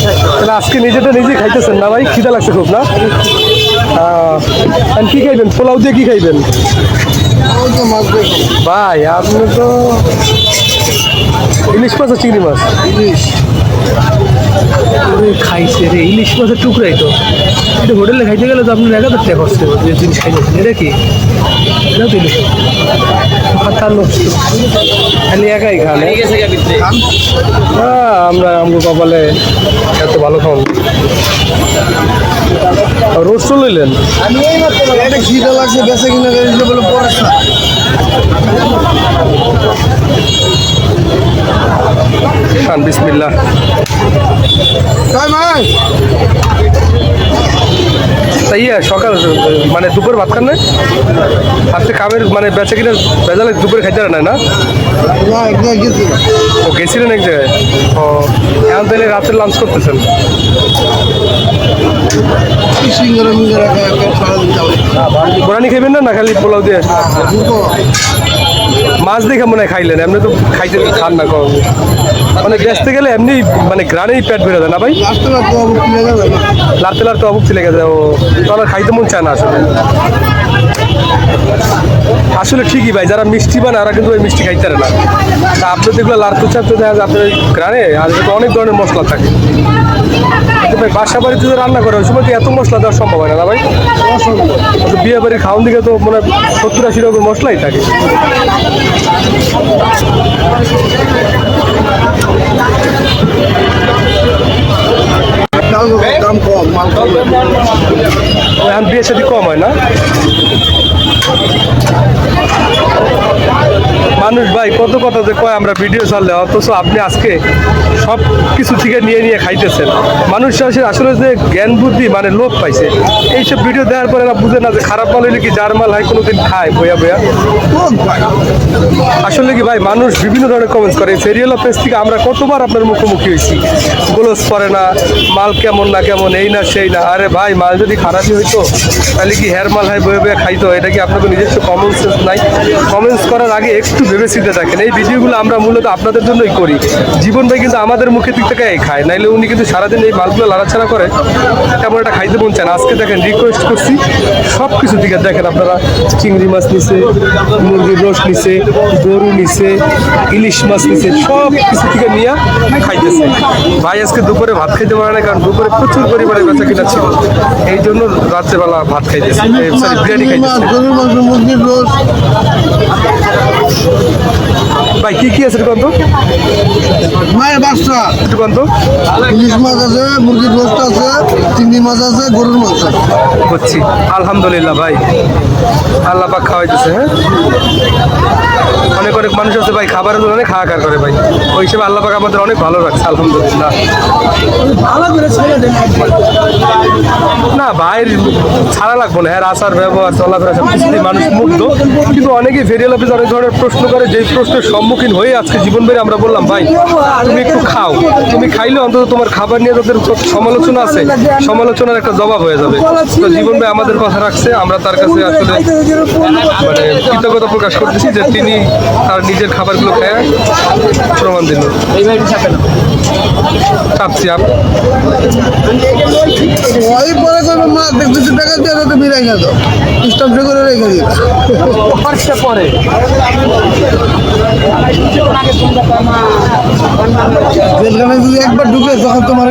তাহলে আজকে নিজেটা নিজে খাইতেছেন না ভাই? খিদা লাগছে খুব না? কি খাইবেন? পোলাও দিয়ে কি খাইবেন? ভাই আপনি তো ইলিশ মাছ আর চিংড়ি মাছ? ইলিশ। খাইছে রে ইলিশ মাছের টুকরাই তো। এটা হোটেলে খাইতে গেলে তো আপনার এক হাজার টাকা খরচ যে জিনিস খাইতেছেন। এটা কি? এটাও তো ইলিশ খালি একাই খান। হ্যাঁ আমরা আমগো কপালে এত ভালো খাওয়ান রোস্ট লইলেন? এটা খিদে লাগছে বেঁচে কিনা বলে পড়াশোনা খান। বিসমিল্লাহ। তাই ইয়ে, সকাল মানে দুপুর ভাত খান না আজকে কামের মানে বেচে কিনা বেজালে দুপুরে খাইতে না? না ও গেছিলেন এক জায়গায়? ও এখন তাহলে রাতের লাঞ্চ করতেছেন? গোরানি খাইবেন না না খালি পোলাও দিয়ে? মাছ দেখে মনে হয় খাইলেন, এমনি তো খাইতে খান না কম। মানে বেচতে গেলে এমনি মানে গ্রানেই পেট বেরো যায় না ভাই? লাড়তে লাড়তে অবুক লেগে যায় ও তাহলে খাইতে মন চায় না আসলে। আসলে ঠিকই ভাই, যারা মিষ্টি বানায় ওরা কিন্তু ওই মিষ্টি খাইতে না। তা আপনি যেগুলো লাড়তে চান তো দেখা যায়, আপনার গ্রানে, আর অনেক ধরনের মশলা থাকে। কিন্তু ভাই বাসা বাড়িতে যদি রান্না করে ওই সময় তো এত মশলা দেওয়া সম্ভব হয় না না ভাই? তো বিয়ে বাড়ির খাওয়ান দিকে তো মানে সত্তর আশি রকম মশলাই থাকে। দাম দাম কম মাল কম। এখন বিয়ে সাথে কম হয় না? মানুষ ভাই, কত কথা যে কয় আমরা ভিডিও চাললে অথচ আপনি আজকে সব কিছু থেকে নিয়ে নিয়ে খাইতেছেন। মানুষ আসলে যে জ্ঞান বুদ্ধি মানে লোভ পাইছে। এইসব ভিডিও দেওয়ার পরে না বুঝে না যে খারাপ মাল হইলে কি যার মাল হয় কোনোদিন খায় বইয়া বইয়া আসলে কি ভাই, মানুষ বিভিন্ন ধরনের কমেন্টস করে। ফেরিয়ালা পেজ থেকে আমরা কতবার আপনার মুখোমুখি হয়েছি। গোলস করে না, মাল কেমন না কেমন, এই না সেই না। আরে ভাই, মাল যদি খারাপই হইতো, তাহলে কি হেয়ার মাল হয় বয়ে বয়ে খাইতো? এটা কি আপনাদের নিজস্ব কমেন্টস নাই? কমেন্টস করার আগে একটু ভেবে চিন্তে থাকেন। এই ভিডিওগুলো আমরা মূলত আপনাদের জন্যই করি। জীবন ভাই কিন্তু আমাদের মুখের দিক থেকে খায়। নাইলে উনি কিন্তু সারাদিন এই মালগুলো লাড়াছাড়া করে তেমন একটা খাইতে মন চান আজকে দেখেন রিকোয়েস্ট করছি সব কিছু দিকে দেখেন আপনারা, চিংড়ি মাছ নিছে, মুরগির রোস নিছে, গরু নিছে, ইলিশ মাছ নিছে সব কিছু থেকে নিয়ে খাইতেছে। ভাই আজকে দুপুরে ভাত খাইতে পারে না কারণ দুপুরে প্রচুর পরিমাণে বেচা কিনা ছিল। এই জন্য রাত্রেবেলা ভাত খাইতেছে। বিরিয়ানি খাইতেছে গরুর মাংস মুরগির রোজ ভাই কি কি আছে একটু কন্ত মায়ের বাচ্চা। একটু কন্ত ইলিশ মাছ আছে মুরগির রোস্ট আছে চিংড়ি মাছ আছে গরুর মাংস আছে। করছি। আলহামদুলিল্লাহ ভাই। আল্লাহ পাক খাওয়াইতেছে হ্যাঁ? অনেক অনেক মানুষ আছে ভাই খাবারের জন্য অনেক হাহাকার করে ভাই। ওই হিসেবে আল্লাহ পাক আমাদের অনেক ভালো রাখছে আলহামদুলিল্লাহ। না ভাইয়ের ছাড়া লাগবো না। হ্যাঁ আচার ব্যবহার চলাফেরা সব কিছু মানুষ মুগ্ধ। কিন্তু অনেকেই ভেরিয়াল অফিস অনেক ধরনের প্রশ্ন করে যেই প্রশ্নের সম্মুখীন হয়ে আজকে জীবন বেড়ে আমরা বললাম ভাই তুমি একটু খাও। তুমি খাইলে অন্তত তোমার খাবার নিয়ে তাদের সমালোচনা আছে। সমালোচনার একটা জবাব হয়ে যাবে। তো জীবন ভাই আমাদের কথা রাখছে। আমরা তার কাছে আসলে মানে কৃতজ্ঞতা প্রকাশ করতেছি যে তিনি তার নিজের খাবারগুলো খেয়ে। প্রমাণ দিল। চাপছি আপ। টাকা দিয়ে তো বিরাই গেল স্টপ করে রেখে দিই। পরে। জেলখানে যদি একবার ঢুকে তখন তোমার